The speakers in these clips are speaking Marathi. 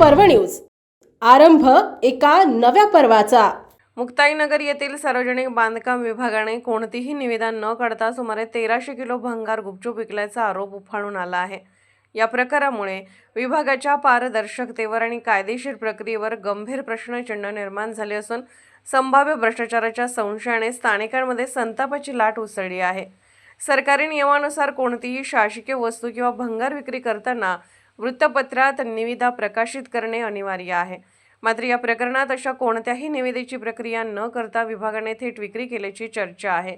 पर्व न्यूज. आरंभ एका नव्या पर्वाचा. मुक्ताईनगर येथील सार्वजनिक बांधकाम विभागाने कोणतीही निवेदन न करता सुमारे तेराशे किलो भंगार गुपचूप विकल्याचा आरोप उफाळून आला आहे. या प्रकारामुळे विभागाच्या पारदर्शकतेवर आणि कायदेशीर प्रक्रियेवर गंभीर प्रश्नचिन्ह निर्माण झाले असून संभाव्य भ्रष्टाचाराच्या संशयाने स्थानिकांमध्ये संतापाची लाट उसळली आहे. सरकारी नियमानुसार कोणतीही शासकीय वस्तू किंवा भंगार विक्री करताना वृत्तपत्रात निविदा प्रकाशित करणे अनिवार्य आहे. मात्र या प्रकरणात अशा कोणत्याही निविदेची प्रक्रिया न करता विभागाने थेट विक्री केल्याची चर्चा आहे.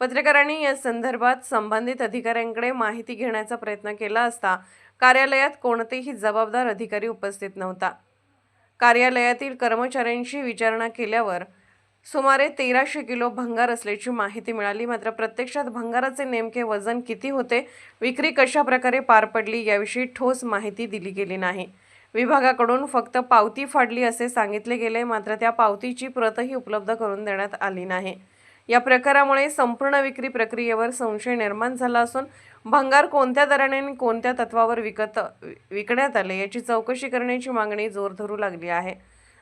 पत्रकारांनी या संदर्भात संबंधित अधिकाऱ्यांकडे माहिती घेण्याचा प्रयत्न केला असता कार्यालयात कोणतेही जबाबदार अधिकारी उपस्थित नव्हता. कार्यालयातील कर्मचाऱ्यांशी विचारणा केल्यावर सुमारे तेराशे किलो भंगार असल्याची माहिती मिळाली. मात्र प्रत्यक्षात भंगाराचे नेमके वजन किती होते? विक्री कशा प्रकारे पार पडली? याविषयी ठोस माहिती दिली गेली नाही. विभागाकडून फक्त पावती फाडली असे सांगितले गेले मात्र त्या पावतीची प्रतही उपलब्ध करून देण्यात आली नाही. या प्रकारामुळे संपूर्ण विक्री प्रक्रियेवर संशय निर्माण झाला असून भंगार कोणत्या दराने आणि कोणत्या तत्वावर विकत विकण्यात आले याची चौकशी करण्याची मागणी जोर धरू लागली आहे.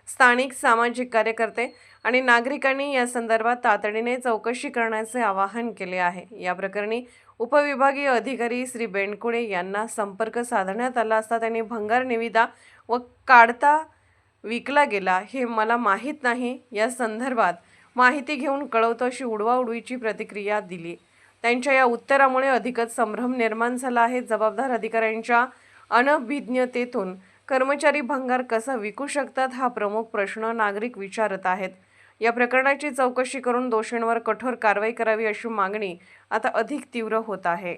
स्थानिक सामाजिक कार्यकर्ते आणि नागरिकांनी या संदर्भात तातडीने चौकशी करण्याचे आवाहन केले आहे. या प्रकरणी उपविभागीय अधिकारी श्री बेंडकुळे यांना संपर्क साधण्यात आला असता त्यांनी भंगार निविदा व काढता विकला गेला हे मला माहीत नाही. या संदर्भात माहिती घेऊन कळवतो अशी उडवाउडवीची प्रतिक्रिया दिली. त्यांच्या या उत्तरामुळे अधिकच संभ्रम निर्माण झाला आहे. जबाबदार अधिकाऱ्यांच्या अनभिज्ञतेतून कर्मचारी भंगार कसा विकू शकतात हा प्रमुख प्रश्न नागरिक विचारत आहेत. या प्रकरणाची चौकशी करून दोषींवर कठोर कारवाई करावी अशी मागणी आता अधिक तीव्र होत आहे.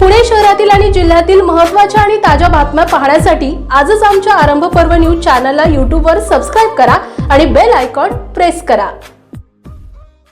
पुणे शहरातील आणि जिल्ह्यातील महत्त्वाच्या आणि ताज्या बातम्या पाहण्यासाठी आजच आमच्या आरंभ पर्व न्यूज चॅनलला यूट्यूबवर सबस्क्राईब करा आणि बेल आयकॉन प्रेस करा.